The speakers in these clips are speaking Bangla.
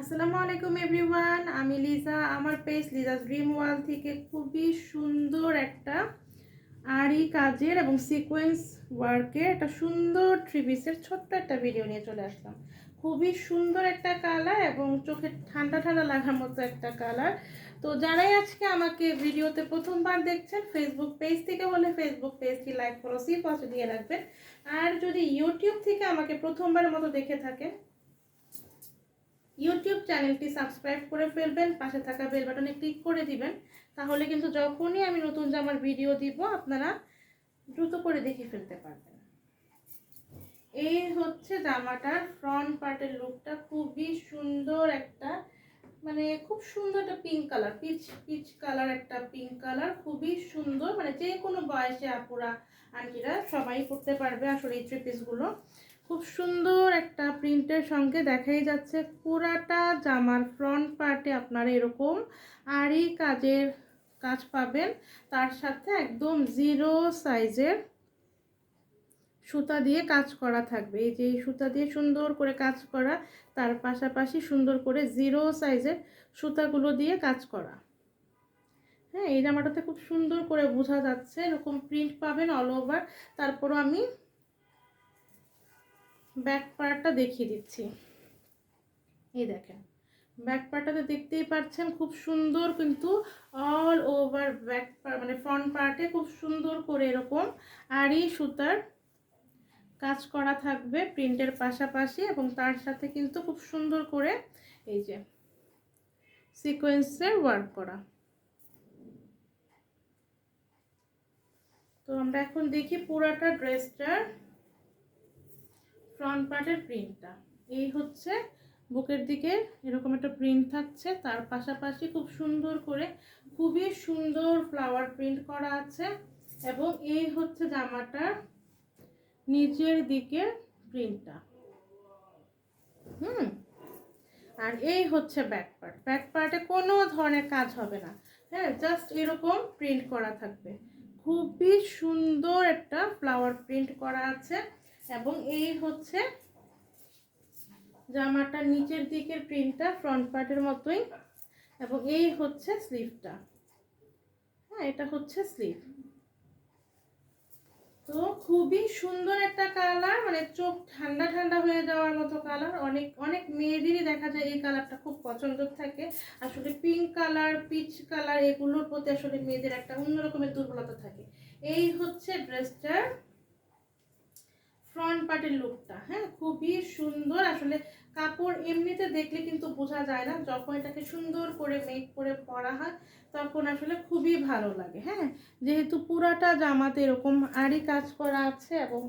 আসসালামু আলাইকুম এভরিওয়ান, আমি লিজা। আমার পেজ লিজাস ড্রিম ওয়ার্ল্ড থেকে খুবই সুন্দর একটা আড়ি কাজের এবং সিকোয়েন্স ওয়ার্কের একটা সুন্দর থ্রি পিসের ছোট্ট একটা ভিডিও নিয়ে চলে আসলাম। খুবই সুন্দর একটা কালার এবং চোখে ঠান্ডা ঠান্ডা লাগার মতো একটা কালার তো যারাই আজকে আমাকে ভিডিওতে প্রথমবার দেখছেন ফেসবুক পেজ থেকে হলে ফেসবুক পেজটি লাইক ফলো সি দিয়ে রাখবেন। আর যদি ইউটিউব থেকে আমাকে প্রথমবারের মতো দেখে থাকেন ইউটিউব চ্যানেলটি সাবস্ক্রাইব করে ফেলবেন, পাশে থাকা বেল বাটনে ক্লিক করে দিবেন, তাহলে কিন্তু যখনই আমি নতুন জামার ভিডিও দিব, আপনারা দ্রুত করে দেখে ফেলতে পারবেন। এই হচ্ছে জামাটার ফ্রন্ট পার্টের লুকটা খুবই সুন্দর একটা মানে খুব সুন্দর একটা pink colour peach peach colour একটা পিঙ্ক কালার খুবই সুন্দর মানে যে কোনো বয়সে আপুরা, আন্টিরা সবাই করতে পারবে আসলে এই থ্রি পিসগুলো খুব সুন্দর একটা প্রিন্টের সঙ্গে দেখাই যাচ্ছে। পুরাটা জামার ফ্রন্ট পার্টে আপনারা এরকম আরই কাজের কাজ পাবেন। তার সাথে একদম জিরো সাইজের সুতা দিয়ে কাজ করা থাকবে। এই যে সুতা দিয়ে সুন্দর করে কাজ করা, তার পাশাপাশি সুন্দর করে জিরো সাইজের সুতাগুলো দিয়ে কাজ করা। হ্যাঁ এই জামাটাতে খুব সুন্দর করে বোঝা যাচ্ছে, এরকম প্রিন্ট পাবেন অল ওভার তারপরও আমি ব্যাক পার্টটা দেখিয়ে দিচ্ছি। এই দেখেন ব্যাক পার্টটাতে দেখতেই পাচ্ছেন, খুব সুন্দর কিন্তু অল ওভার ব্যাক মানে ফ্রন্ট পার্টে খুব সুন্দর করে এরকম আরই সুতার কাজ করা থাকবে প্রিন্টের পাশাপাশি এবং তার সাথে কিন্তু খুব সুন্দর করে এই যে সিকোয়েন্সের ওয়ার্ক করা। তো আমরা এখন দেখি পুরাটা ড্রেসটার ফ্রন্ট পার্টের প্রিন্টটা এই হচ্ছে বুকের দিকে এরকম একটা প্রিন্ট থাকছে। তার পাশাপাশি খুব সুন্দর করে খুবই সুন্দর ফ্লাওয়ার প্রিন্ট করা আছে এবং এই হচ্ছে জামাটার নিচের দিকের প্রিন্টটা হুম? আর এই হচ্ছে ব্যাক পার্ট ব্যাক পার্টে কোনো ধরনের কাজ হবে না। হ্যাঁ জাস্ট এরকম প্রিন্ট করা থাকবে। খুবই সুন্দর একটা ফ্লাওয়ার প্রিন্ট করা আছে। এবং এই হচ্ছে জামাটার নিচের দিকের প্রিন্টটা ফ্রন্ট পার্টের মতোই। এবং এই হচ্ছে স্লিভটা হ্যাঁ এটা হচ্ছে স্লিভ তো খুবই সুন্দর একটা কালার মানে চোখ ঠান্ডা ঠান্ডা হয়ে যাওয়ার মতো কালার অনেক অনেক মেয়েদেরই দেখা যায় এই কালারটা খুব পছন্দ থাকে। আসলে পিঙ্ক কালার পিচ কালার এগুলোর প্রতি আসলে মেয়েদের একটা অন্যরকমের দুর্বলতা থাকে। এই হচ্ছে ড্রেসটার ফ্রন্ট পার্টের লুকটা হ্যাঁ? খুবই সুন্দর। আসলে কাপড় এমনিতে দেখলে কিন্তু বোঝা যায় না যখন এটাকে সুন্দর করে মেক করে পরা হয়, তখন আসলে খুবই ভালো লাগে হ্যাঁ? যেহেতু পুরাটা জামাতে এরকম আরই কাজ করা আছে এবং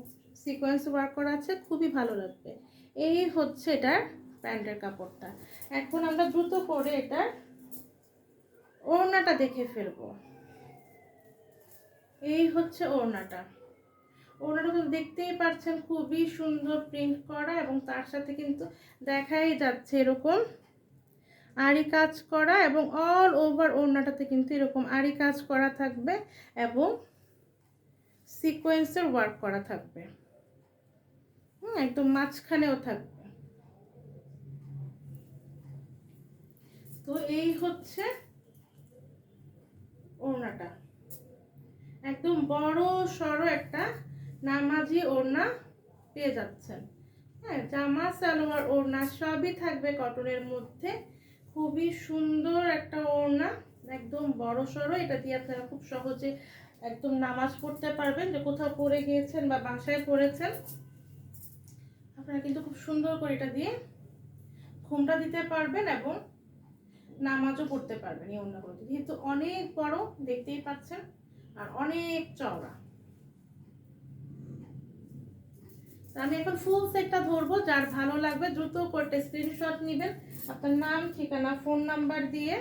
সিকোয়েন্স ওয়ার্ক করা আছে, খুবই ভালো লাগবে। এই হচ্ছে এটার প্যান্টের কাপড়টা। এখন আমরা দ্রুত করে এটার ওড়নাটা দেখে ফেলব। এই হচ্ছে ওড়নাটা। তো দেখতেই পাচ্ছেন খুবই সুন্দর প্রিন্ট করা এবং তার সাথে কিন্তু দেখাই যাচ্ছে এরকম আড়ি কাজ করা এবং অল ওভার ওড়নাটাতে কিন্তু এরকম আড়ি কাজ করা থাকবে এবং সিকোয়েন্সের ওয়ার্ক করা থাকবে। হুম, একদম মাঝখানেও থাকবে। তো এই হচ্ছে ওড়নাটা। একদম বড় সড়ো একটা নামাজি ওড়না পেয়ে যাচ্ছেন। হ্যাঁ জামা, সালোয়ার, ওড়না সবই থাকবে কটনের মধ্যে। খুবই সুন্দর একটা ওড়না, একদম বড় সড়ো। এটা দিয়ে আপনারা খুব সহজে একদম নামাজ পড়তে পারবেন। যে কোথাও পড়ে গিয়েছেন বা বাসায় পড়েছেন, আপনারা কিন্তু খুব সুন্দর করে এটা দিয়ে ঘুমটা দিতে পারবেন এবং নামাজও পড়তে পারবেন এই ওড়নাগুলোতে। যেহেতু অনেক বড়, দেখতেই পাচ্ছেন, আর অনেক চওড়া। আমি এখন ফুল সেটটা ধরবো, যার ভালো লাগবে দ্রুত করতে স্ক্রিনশট নেবেন। আপনার নাম, ঠিকানা ফোন নাম্বার দিয়ে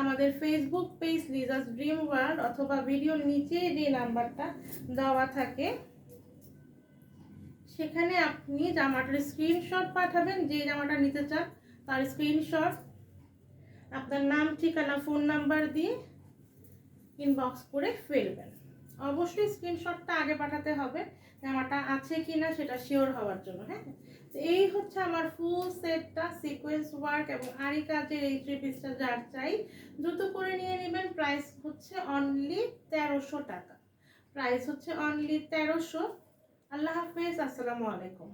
আমাদের Facebook page Liza's dream world অথবা ভিডিওর নিচে যে নাম্বারটা দেওয়া থাকে, সেখানে আপনি জামাটার স্ক্রিনশট পাঠাবেন, যে জামাটা নিতে চান তার স্ক্রিনশট আপনার নাম, ঠিকানা ফোন নাম্বার দিয়ে ইনবক্স করে ফেলবেন। অবশ্যই স্ক্রিনশটটা আগে পাঠাতে হবে, জামাটা আছে কি না সেটা শিওর হওয়ার জন্য হ্যাঁ? এই হচ্ছে আমার ফুল সেটটা সিকোয়েন্স ওয়ার্ক এবং আরি কাজের এই থ্রি পিসটা যার চাই, দ্রুত করে নিয়ে নেবেন। প্রাইস হচ্ছে অনলি তেরোশো টাকা। প্রাইস হচ্ছে অনলি তেরোশো। আল্লাহ হাফেজ, আসসালামু আলাইকুম।